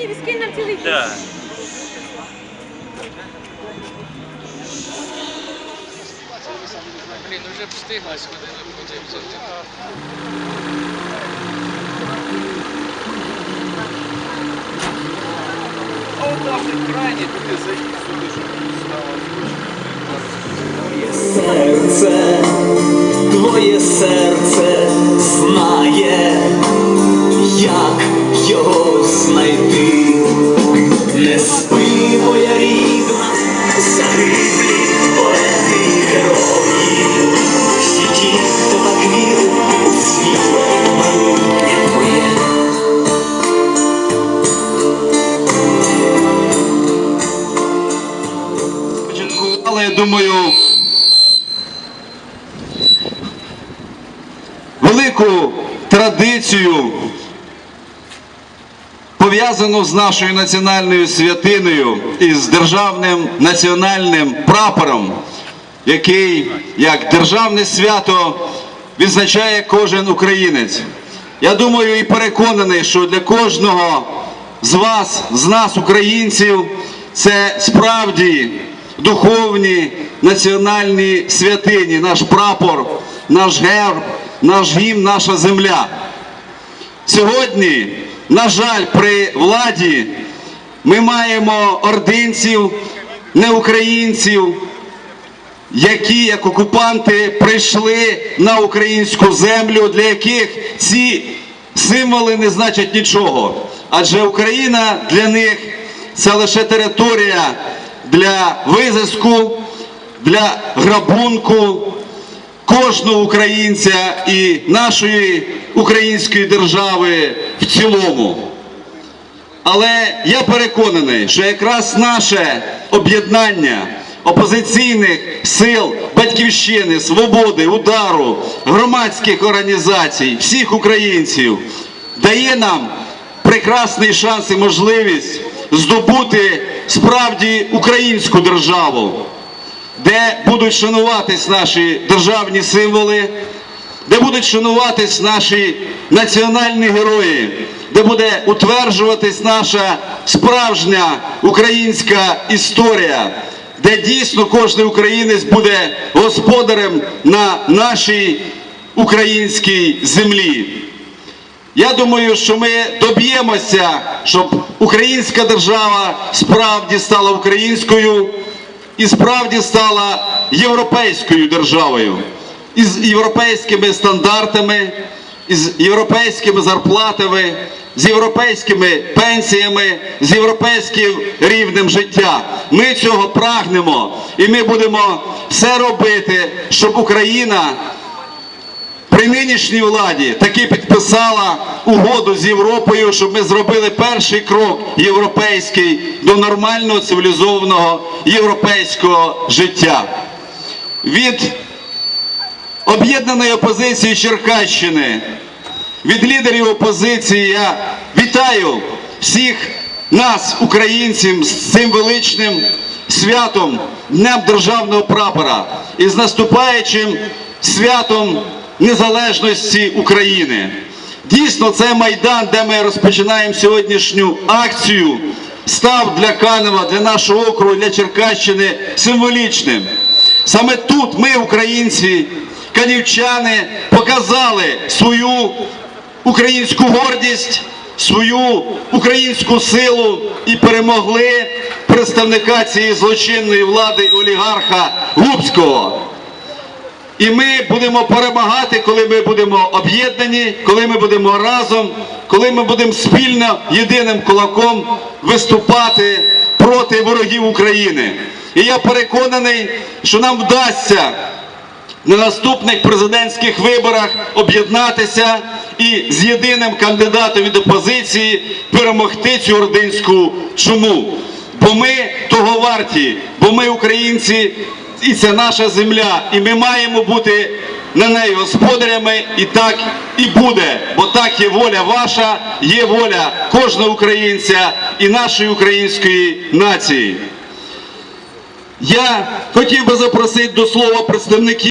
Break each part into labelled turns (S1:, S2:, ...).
S1: Україні візки на цілий день.
S2: Да.
S3: Блін, вже б встигла сюди не подивитися.
S4: А от там крайні туди зайти сюди, щоб стало
S5: Серце, твоє серце знає,
S6: Початкували, я думаю, велику традицію, пов'язану з нашою національною святиною і з державним національним прапором, який як державне свято відзначає кожен українець. Я думаю і переконаний, що для кожного з вас, з нас, українців, це справді духовні національні святині, наш прапор, наш герб, наш гімн, наша земля. Сьогодні, на жаль, при владі ми маємо ординців, не українців, які, як окупанти, прийшли на українську землю, для яких ці символи не значать нічого. Адже Україна для них це лише територія для визиску, для грабунку кожного українця і нашої української держави в цілому. Але я переконаний, що якраз наше об'єднання опозиційних сил батьківщини, свободи, удару, громадських організацій, всіх українців дає нам прекрасний шанс і можливість здобути українську державу, де будуть шануватись наші державні символи, де будуть шануватись наші національні герої, де буде утверджуватись наша справжня українська історія, де дійсно кожен українець буде господарем на нашій українській землі. Я думаю, що ми доб'ємося, щоб українська держава справді стала українською і справді стала європейською державою із європейськими стандартами, із європейськими зарплатами, з європейськими пенсіями, з європейським рівнем життя. Ми цього прагнемо, і ми будемо все робити, щоб Україна при нинішній владі таки підписала угоду з Європою, щоб ми зробили перший крок європейський до нормального цивілізованого європейського життя. Від об'єднаної опозиції Черкащини, від лідерів опозиції я вітаю всіх нас, українців, з цим величним святом Днем Державного прапора і з наступаючим святом незалежності України. Дійсно, це майдан, де ми розпочинаємо сьогоднішню акцію, став для Канева, для нашого округу, для Черкащини символічним. Саме тут ми, українці, канівчани, показали свою українську гордість, свою українську силу і перемогли представника цієї злочинної влади олігарха Губського. І ми будемо перемагати, коли ми будемо об'єднані, коли ми будемо разом, коли ми будемо спільно єдиним кулаком виступати проти ворогів України. І я переконаний, що нам вдасться на наступних президентських виборах об'єднатися і з єдиним кандидатом від опозиції перемогти цю ординську чуму. Бо ми того варті, бо ми українці, і це наша земля, і ми маємо бути на неї господарями, і так і буде, бо так є воля ваша, є воля кожного українця і нашої української нації. Я хотів би запросити до слова представників.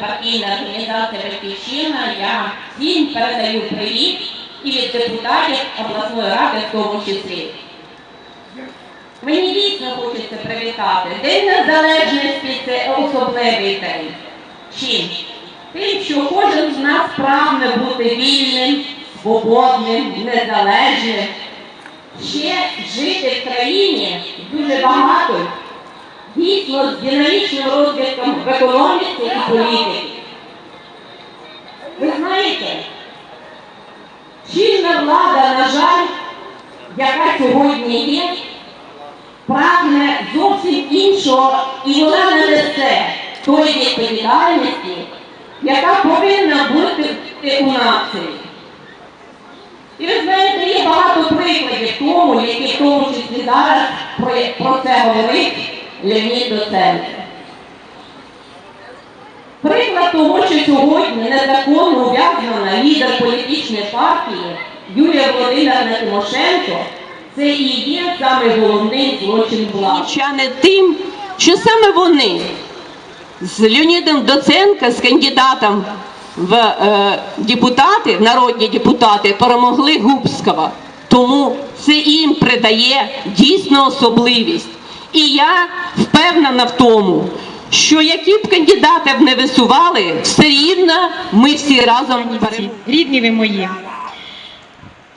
S7: Партійна організація Батьківщина. Я всім передаю привіт
S1: і від депутатів обласної ради в тому числі. Мені дійсно хочеться привітати. День Незалежності це особливий день. Чим? Тим, що кожен з нас прагне бути вільним, свободним, незалежним. Ще жити в країні дуже багато, дійсно з динамічним розвитком в економіці і політиці. Ви знаєте, чинна влада, на жаль, яка сьогодні є, прагне зовсім іншого, і вона не несе тої відповідальності, яка повинна бути у нації. І ви знаєте, є багато прикладів тому, які в тому числі зараз про, це говорить Леонід Доценко. Приклад того, що сьогодні незаконно ув'язнена лідер політичної партії Юлія Володимирівна Тимошенко, це і є саме головний злочин влади.
S2: Чане тим, що саме вони з Леонідом Доценко, з кандидатом в е, депутати, народні депутати, перемогли Губського. Тому це їм придає дійсно особливість. І я впевнена в тому, що які б кандидатів не висували, все рівно ми всі разом переможемо.
S7: рідні ви мої.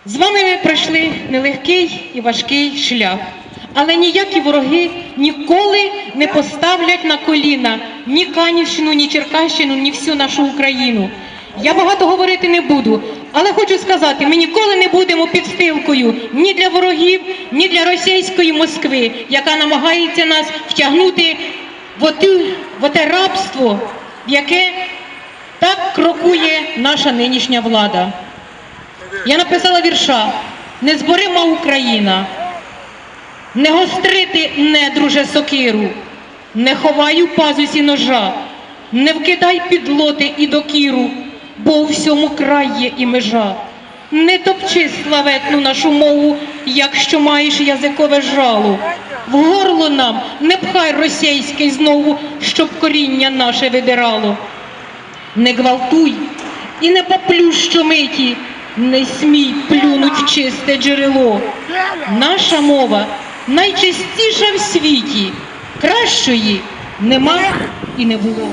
S7: З вами ми пройшли нелегкий і важкий шлях, але ніякі вороги ніколи не поставлять на коліна ні Канівщину, ні Черкащину, ні всю нашу Україну. Я багато говорити не буду, але хочу сказати, ми ніколи не будемо підстилкою ні для ворогів, ні для російської Москви, яка намагається нас втягнути в, оту, в оте рабство, в яке так крокує наша нинішня влада. Я написала вірша Незборима Україна, не гострити, недруже сокиру, не ховай у пазусі ножа, не вкидай під лоти і докіру, бо у всьому край є і межа. Не топчи славетну нашу мову, якщо маєш язикове жало. В горло нам не пхай російський знову, щоб коріння наше видирало не гвалтуй і не поплюй щомиті, не смій плюнуть в чисте джерело. Наша мова найчистіша в світі, кращої нема і не було.